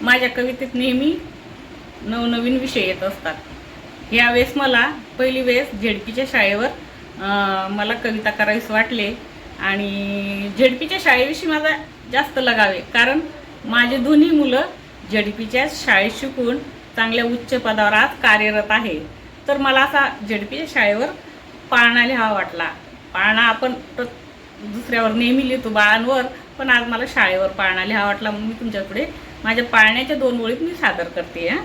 माझ्या कवितेत नेहमी नवनवीन विषय येत असतात. यावेळेस मला पहिली वेळेस झेडपीच्या शाळेवर मला कविता करावीस वाटले आणि झेडपीच्या शाळेविषयी माझा जास्त लगावे कारण माझे दोन्ही मुलं झेडपीच्या शाळेत शिकून चांगल्या उच्च पदावर आज कार्यरत आहे. तर मला असा झेडपीच्या शाळेवर पाळणा लिहावा वाटला. पाळणा आपण दुसऱ्यावर नेहमी लिहितो बाळांवर पण आज मला शाळेवर पाळणा लिहा वाटला म्हणून मी तुमच्याकडे माझ्या पाळण्याच्या दोन ओळीत मी सादर करते हां.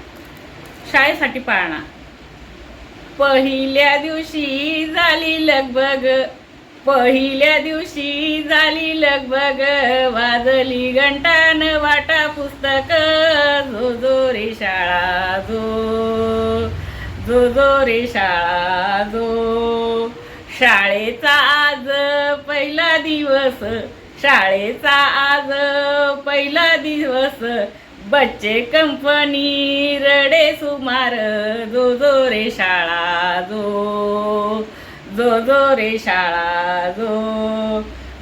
शाळेसाठी पाळणा. पहिल्या दिवशी झाली लगबग पहिल्या दिवशी झाली लगबग वाजली घंटान वाटा पुस्तक जो जो रे शाळा जो जो जो रे शाळा जो. शाळेचा आज पहिला दिवस शाळेचा आज पहिला दिवस. बच्चे कंपनी रडे सुमार. जो जो रे शाळा जो. जो जो रे शाळा जो.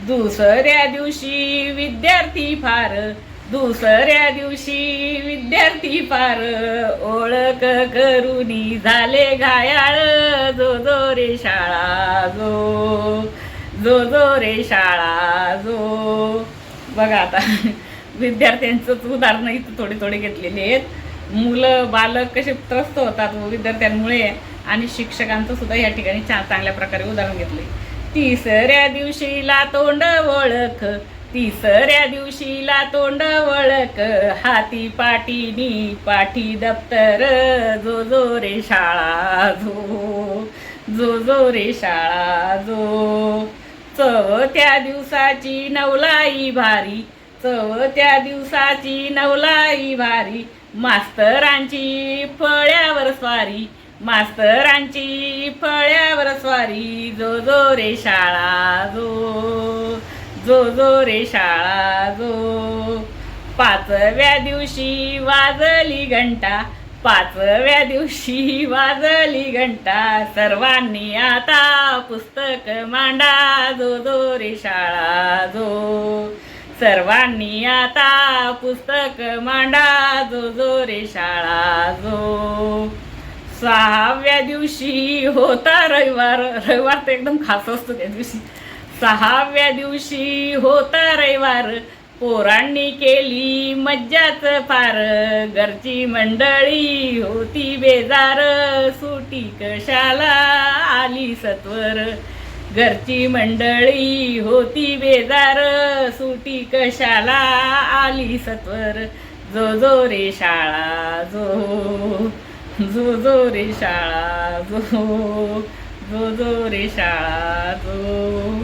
दुसऱ्या दिवशी विद्यार्थी फार. दुसऱ्या दिवशी विद्यार्थी फार. ओळख करुनी झाले घायाळ. जो जो रे शाळा जो. जो जो रे शाळा जो. बघा आता विद्यार्थ्यांचंच उदाहरणं इथं थोडे थोडे घेतलेले आहेत. मुलं बालक कसे त्रस्त होतात विद्यार्थ्यांमुळे आणि शिक्षकांचं सुद्धा या ठिकाणी छान चांगल्या प्रकारे उदाहरण घेतले तिसऱ्या दिवशीला तोंड ओळख तिसऱ्या दिवशीला तोंड ओळख हाती पाटीनी पाठी दप्तर. जो जो रे शाळा जो. जो जो रे शाळा जो. चौथ्या दिवसाची नवलाई भारी. चौथ्या दिवसाची नवलाई भारी. मास्तरांची फळ्यावर स्वारी. मास्तरांची फळ्यावर स्वारी. जो जो रे शाळा जो जो जो रे शाळा जो. पाचव्या दिवशी वाजली घंटा. पाचव्या दिवशी वाजली घंटा. सर्वांनी आता पुस्तक मांडा. जो जो रे शाळा जो. सर्वांनी आता पुस्तक मांडा. जो जो रे शाळा जो. सहाव्या दिवशी होता रविवार. रविवार तर एकदम खास असतो त्या दिवशी. सहाव्या दिवशी होता रविवार. पोरांनी केली मज्जाच फार घरची मंडळी होती बेजार. सुटी कशाला आली सत्वर. घरची मंडळी होती बेजार. सुटी कशाला आली सत्वर. जो जो रे शाळा जो जो जो रे शाळा जो जो जो रे शाळा जो.